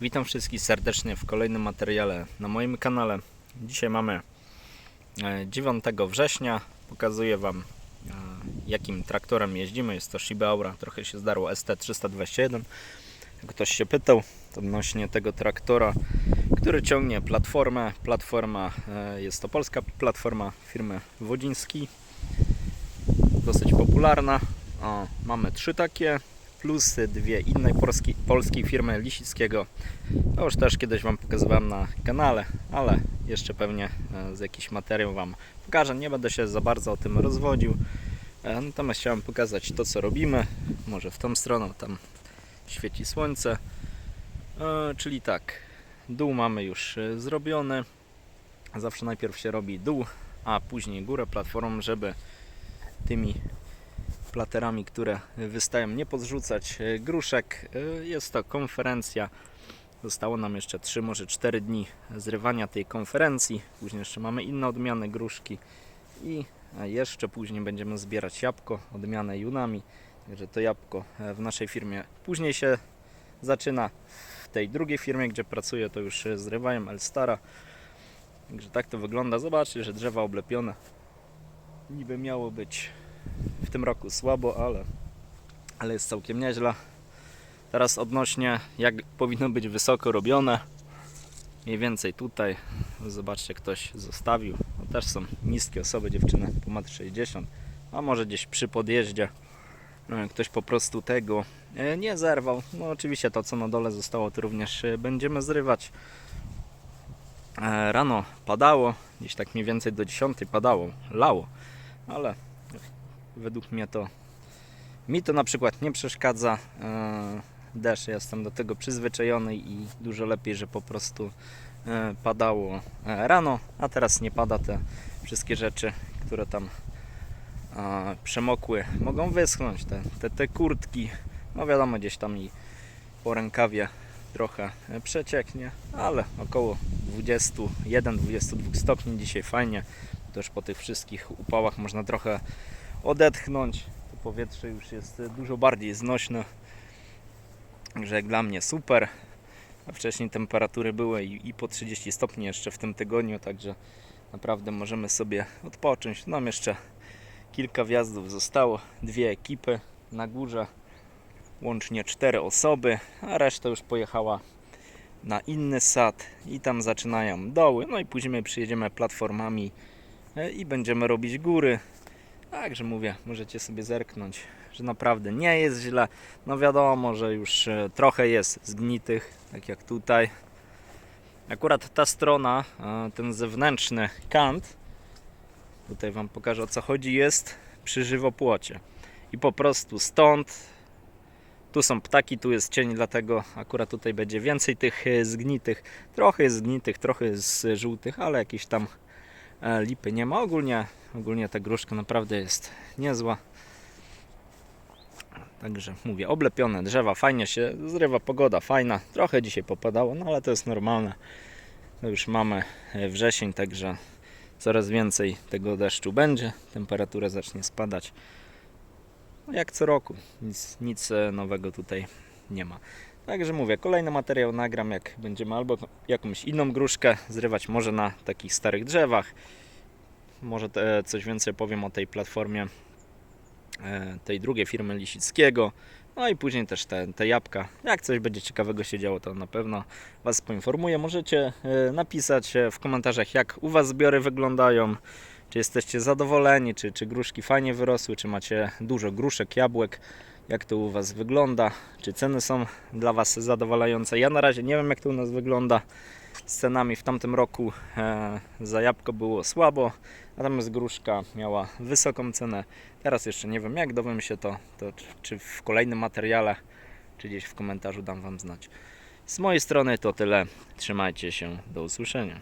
Witam wszystkich serdecznie w kolejnym materiale na moim kanale. Dzisiaj mamy e, 9 września. Pokazuję Wam e, jakim traktorem jeździmy. Jest to Shiba Aura, trochę się zdarło ST321. Jak ktoś się pytał odnośnie tego traktora, który ciągnie platformę. Platforma e, jest to polska platforma firmy Wodziński. Dosyć popularna. O, mamy trzy takie plus dwie polskiej, polskiej firmy Lisickiego. To już też kiedyś Wam pokazywałem na kanale, ale jeszcze pewnie e, z jakiś materiał Wam pokażę. Nie będę się za bardzo o tym rozwodził. E, Natomiast chciałem pokazać to, co robimy. Może w tą stronę, tam świeci słońce. E, Czyli tak, dół mamy już zrobiony. Zawsze najpierw się robi dół, a później górę platformą, żeby tymi platerami, które wystają, nie podrzucać e, gruszek. E, Jest to konferencja. Zostało nam jeszcze 3, może 4 dni zrywania tej konferencji. Później jeszcze mamy inne odmiany gruszki i jeszcze później będziemy zbierać jabłko, odmianę junami. Także to jabłko e, w naszej firmie później się zaczyna. W tej drugiej firmie, gdzie pracuję, to już zrywają Elstara. Także tak to wygląda. Zobaczcie, że drzewa oblepione. Niby miało być w tym roku słabo, ale, ale jest całkiem nieźle. Teraz odnośnie jak powinno być wysoko robione. Mniej więcej tutaj. Zobaczcie, ktoś zostawił. No też są niskie osoby, dziewczyny po 1,60 m. A może gdzieś przy podjeździe e, ktoś po prostu tego e, nie zerwał. No oczywiście to co na dole zostało to również e, będziemy zrywać. E, Rano padało, gdzieś tak mniej więcej do 10 padało, lało, ale według mnie to mi to na przykład nie przeszkadza. Deszcz, jestem do tego przyzwyczajony i dużo lepiej, że po prostu e, padało e, rano, a teraz nie pada te wszystkie rzeczy, które tam e, przemokły, mogą wyschnąć. Te, te, te kurtki, no wiadomo, gdzieś tam i po rękawie trochę przecieknie, ale około 21-22 stopni dzisiaj fajnie. Też po tych wszystkich upałach można trochę odetchnąć. To powietrze już jest dużo bardziej znośne. Także jak dla mnie super. A wcześniej temperatury były i, i po 30 stopni jeszcze w tym tygodniu, także naprawdę możemy sobie odpocząć. Nam jeszcze kilka wjazdów zostało, dwie ekipy na górze, łącznie cztery osoby, a reszta już pojechała na inny sad i tam zaczynają doły. No i później przyjedziemy platformami e, i będziemy robić góry. Także mówię, możecie sobie zerknąć, że naprawdę nie jest źle. No wiadomo, że już e, trochę jest zgnitych, tak jak tutaj. Akurat ta strona, e, ten zewnętrzny kant, tutaj Wam pokażę o co chodzi, jest przy żywopłocie. I po prostu stąd, tu są ptaki, tu jest cień, dlatego akurat tutaj będzie więcej tych e, zgnitych. Trochę jest zgnitych, trochę jest żółtych, ale jakieś tam lipy nie ma. Ogólnie, ogólnie ta gruszka naprawdę jest niezła. Także mówię, oblepione drzewa, fajnie się zrywa, pogoda fajna. Trochę dzisiaj popadało, no ale to jest normalne. No już mamy e, wrzesień, także coraz więcej tego deszczu będzie. Temperatura zacznie spadać. No jak co roku, nic, nic e, nowego tutaj nie ma. Także mówię, kolejny materiał nagram, jak będziemy albo jakąś inną gruszkę zrywać, może na takich starych drzewach. Może te, coś więcej powiem o tej platformie e, tej drugiej firmy Lisickiego. No i później też te, te jabłka. Jak coś będzie ciekawego się działo, to na pewno Was poinformuję. Możecie e, napisać e, w komentarzach, jak u Was zbiory wyglądają. Czy jesteście zadowoleni, czy, czy gruszki fajnie wyrosły, czy macie dużo gruszek, jabłek, jak to u Was wygląda, czy ceny są dla Was zadowalające. Ja na razie nie wiem, jak to u nas wygląda z cenami. W tamtym roku e, za jabłko było słabo, natomiast gruszka miała wysoką cenę. Teraz jeszcze nie wiem, jak dowiem się to, to czy- czy w kolejnym materiale, czy gdzieś w komentarzu dam Wam znać. Z mojej strony to tyle. Trzymajcie się. Do usłyszenia.